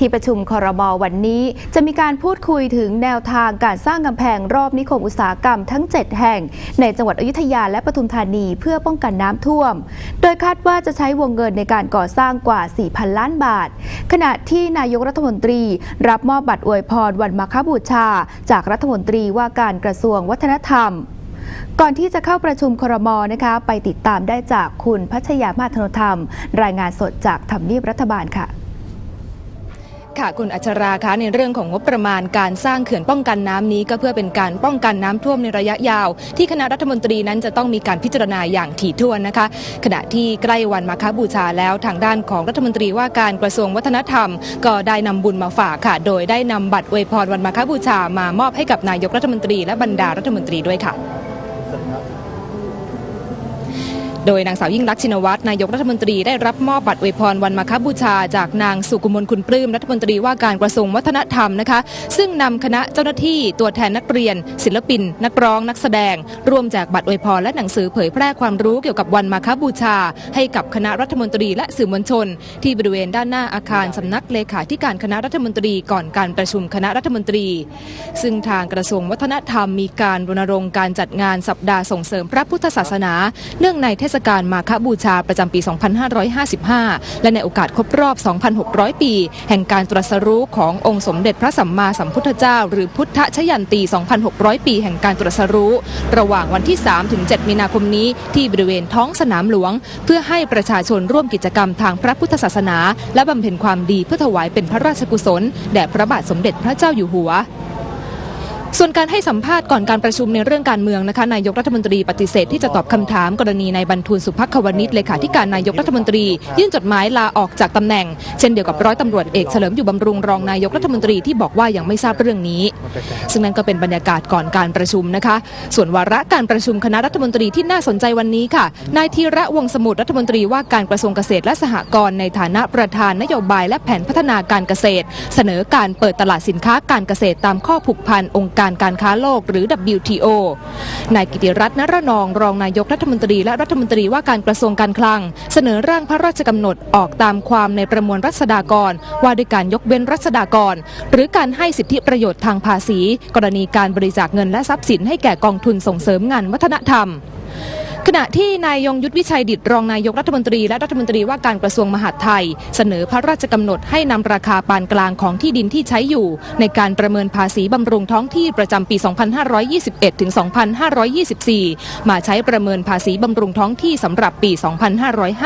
ที่ประชุมคอรมอวันนี้จะมีการพูดคุยถึงแนวทางการสร้างกำแพงรอบนิคมอุตสาหกรรมทั้ง 7 แห่ง ในจังหวัดอยุธยาและปทุมธานีเพื่อป้องกันน้ำท่วม โดยคาดว่าจะใช้วงเงินในการก่อสร้างกว่า 4,000 ล้านบาท ขณะที่นายกรัฐมนตรี รับมอบบัตรอวยพรวันมาฆบูชา จากรัฐมนตรีว่าการกระทรวงวัฒนธรรมก่อนที่จะเข้าประชุมครมนะคะ ไปติดตามได้จากคุณพัชยามาธนธรรม รายงานสดจากทำเนียบรัฐบาลค่ะ ค่ะคุณอัชราคะในเรื่องของงบประมาณการสร้างเขื่อนป้องกันน้ำนี้ก็เพื่อเป็นการป้องกันน้ำท่วมในระยะยาว ที่คณะรัฐมนตรีนั้นจะต้องมีการพิจารณาอย่างถี่ถ้วนนะคะ ขณะที่ใกล้วันมาฆบูชาแล้วทางด้านของรัฐมนตรีว่าการกระทรวงวัฒนธรรม ก็ได้นำบุญมาฝากค่ะ โดยได้นำบัตรอวยพรวันมาฆบูชามามอบให้กับนายกรัฐมนตรีและบรรดารัฐมนตรีด้วยค่ะ โดยนางสาวยิ่งลักษณ์ชินวัตรนายกรัฐมนตรีได้รับมอบบัตรอวยพรวันมาคบูชา จากนางสุกุมลคุณปลื้มรัฐมนตรีว่าการกระทรวงวัฒนธรรมนะคะ ซึ่งนำคณะเจ้าหน้าที่ตัวแทนนักเรียน ศิลปิน นักร้องนักแสดง ร่วมแจกบัตรอวยพรและหนังสือเผยแพร่ความรู้เกี่ยวกับวันมาคบูชา ให้กับคณะรัฐมนตรีและสื่อมวลชน ที่บริเวณด้านหน้าอาคารสำนักเลขาธิการคณะรัฐมนตรีก่อนการประชุมคณะรัฐมนตรี ซึ่งทางกระทรวงวัฒนธรรมมีการรณรงค์การจัดงานสัปดาห์ส่งเสริมพระพุทธศาสนา เนื่องในเทศกาลมาฆบูชาประจำปี 2555 และในโอกาสครบรอบ 2,600 ปี แห่งการตรัสรู้ขององค์สมเด็จพระสัมมาสัมพุทธเจ้า หรือพุทธชยันตี 2,600 ปี แห่งการตรัสรู้ ระหว่างวันที่3ถึง7มีนาคมนี้ที่บริเวณท้องสนามหลวง เพื่อให้ประชาชนร่วมกิจกรรมทางพระพุทธศาสนา และบำเพ็ญความดีเพื่อถวายเป็นพระราชกุศลแด่พระบาทสมเด็จพระเจ้าอยู่หัว ส่วนการให้สัมภาษณ์ก่อนการประชุมในเรื่องการเมืองนะคะนายกรัฐมนตรีปฏิเสธที่จะตอบคำถามกรณีนายบรรทูลสุภักขวนิชเลขาธิการนายกรัฐมนตรี ยื่นจดหมายลาออกจากตำแหน่ง เช่นเดียวกับร้อยตำรวจเอกเฉลิมอยู่บำรุงรองนายกรัฐมนตรีที่บอกว่ายังไม่ทราบเรื่องนี้ ซึ่งนั่นก็เป็นบรรยากาศก่อนการประชุมนะคะ ส่วนวาระการประชุมคณะรัฐมนตรีที่น่าสนใจวันนี้ค่ะนายธีระวงศ์สมุทรรัฐมนตรีว่าการกระทรวงเกษตรและสหกรณ์ในฐานะประธานนโยบายและแผนพัฒนาการเกษตร เสนอการเปิดตลาดสินค้าการเกษตรตามข้อผูกพันองค์การการค้าโลกหรือ WTO นายกิติรัตน์นรนอง รองนายกรัฐมนตรีและรัฐมนตรีว่าการกระทรวงการคลัง เสนอร่างพระราชกำหนดออกตามความในประมวลรัษฎากร ว่าด้วยการยกเว้นรัษฎากร หรือการให้สิทธิประโยชน์ทางภาษี กรณีการบริจาคเงินและทรัพย์สินให้แก่กองทุนส่งเสริมงานวัฒนธรรม ขณะที่นายยงยุทธวิชัยดิตรองนายกรัฐมนตรีและรัฐมนตรีว่าการกระทรวงมหาดไทย เสนอพระราชกำหนดให้นำราคาปานกลางของที่ดินที่ใช้อยู่ ในการประเมินภาษีบำรุงท้องที่ประจำปี 2521 ถึง 2524 มาใช้ประเมินภาษีบำรุงท้องที่สำหรับปี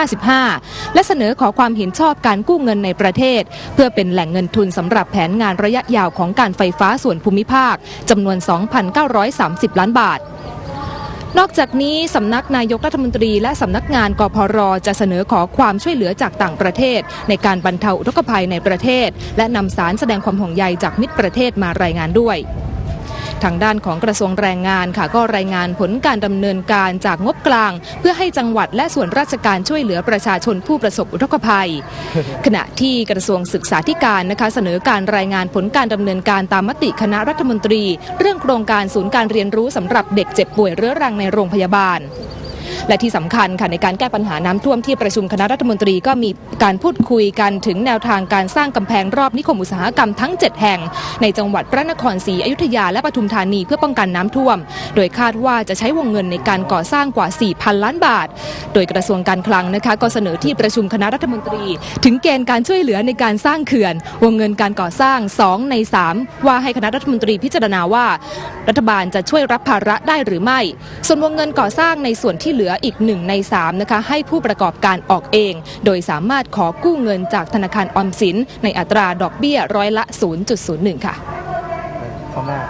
2555 และเสนอขอความเห็นชอบการกู้เงินในประเทศ เพื่อเป็นแหล่งเงินทุนสำหรับแผนงานระยะยาวของการไฟฟ้าส่วนภูมิภาคจำนวน 2,930 ล้านบาท นอกจากนี้สำนักนายกรัฐมนตรีและสำนักงานกพรจะเสนอขอความช่วยเหลือจากต่างประเทศ ในการบรรเทาอุทกภัยในประเทศ และนำสารแสดงความห่วงใยจากมิตรประเทศมารายงานด้วย ทางด้านของกระทรวงแรงงานค่ะ ก็รายงานผลการดำเนินการจากงบกลาง เพื่อให้จังหวัดและส่วนราชการช่วยเหลือประชาชนผู้ประสบอุทกภัย ขณะที่กระทรวงศึกษาธิการนะคะเสนอการรายงานผลการดำเนินการตามมติคณะรัฐมนตรี เรื่องโครงการศูนย์การเรียนรู้สำหรับเด็กเจ็บป่วยเรื้อรังในโรงพยาบาล และที่สำคัญค่ะในการแก้ปัญหาน้ำท่วมที่ประชุมคณะรัฐมนตรีก็มีการพูดคุยกันถึงแนวทางการสร้างกำแพงรอบนิคมอุตสาหกรรมทั้ง 7 แห่ง ในจังหวัดพระนครศรีอยุธยาและปทุมธานีเพื่อป้องกันน้ำท่วม โดยคาดว่าจะใช้วงเงินในการก่อสร้างกว่า 4,000 ล้านบาท โดยกระทรวงการคลังนะคะก็เสนอที่ประชุมคณะรัฐมนตรี ถึงเกณฑ์การช่วยเหลือในการสร้างเขื่อน วงเงินการก่อสร้าง 2 ใน 3 ว่าให้คณะรัฐมนตรีพิจารณาว่า รัฐบาลจะช่วยรับภาระได้หรือไม่ ส่วนวงเงินก่อสร้างในส่วนที่เหลืออีก 1 ใน 3 นะคะ ให้ผู้ประกอบการออกเอง โดยสามารถขอกู้เงินจากธนาคารออมสิน ในอัตราดอกเบี้ยร้อยละ 0.01 ค่ะ ข้างหน้า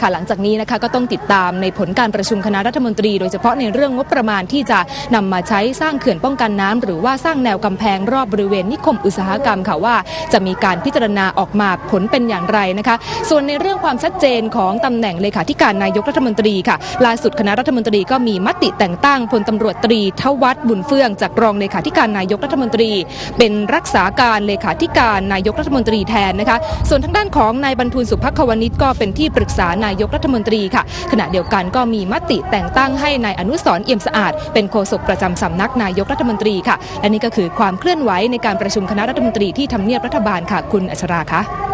ค่ะหลังจากนี้นะคะก็ต้องติดตามในผลการประชุมคณะรัฐมนตรี โดยเฉพาะในเรื่องงบประมาณที่จะนำมาใช้สร้างเขื่อนป้องกันน้ำหรือว่าสร้างแนวกำแพงรอบบริเวณนิคมอุตสาหกรรมค่ะว่า จะมีการพิจารณาออกมาผลเป็นอย่างไรนะคะ ส่วนในเรื่องความชัดเจนของตำแหน่งเลขาธิการนายกรัฐมนตรีค่ะ ล่าสุดคณะรัฐมนตรีก็มีมติแต่งตั้งพลตำรวจตรีทวัฒน์บุญเฟื่องจากรองเลขาธิการนายกรัฐมนตรี เป็นรักษาการเลขาธิการนายกรัฐมนตรีแทนนะคะ ส่วนทางด้านของนายบรรทูลสุภักขวนิชก็เป็นที่ปรึกษานายายกรัฐมนตรีค่ะ ขณะเดียวกันก็มีมติแต่งตั้งให้นายอนุสร์เอี่ยมสะอาด เป็นโฆษกประจำสำนักนายกรัฐมนตรีค่ะ และนี่ก็คือความเคลื่อนไหวในการประชุมคณะรัฐมนตรีที่ทำเนียบรัฐบาลค่ะ คุณอัชราคะ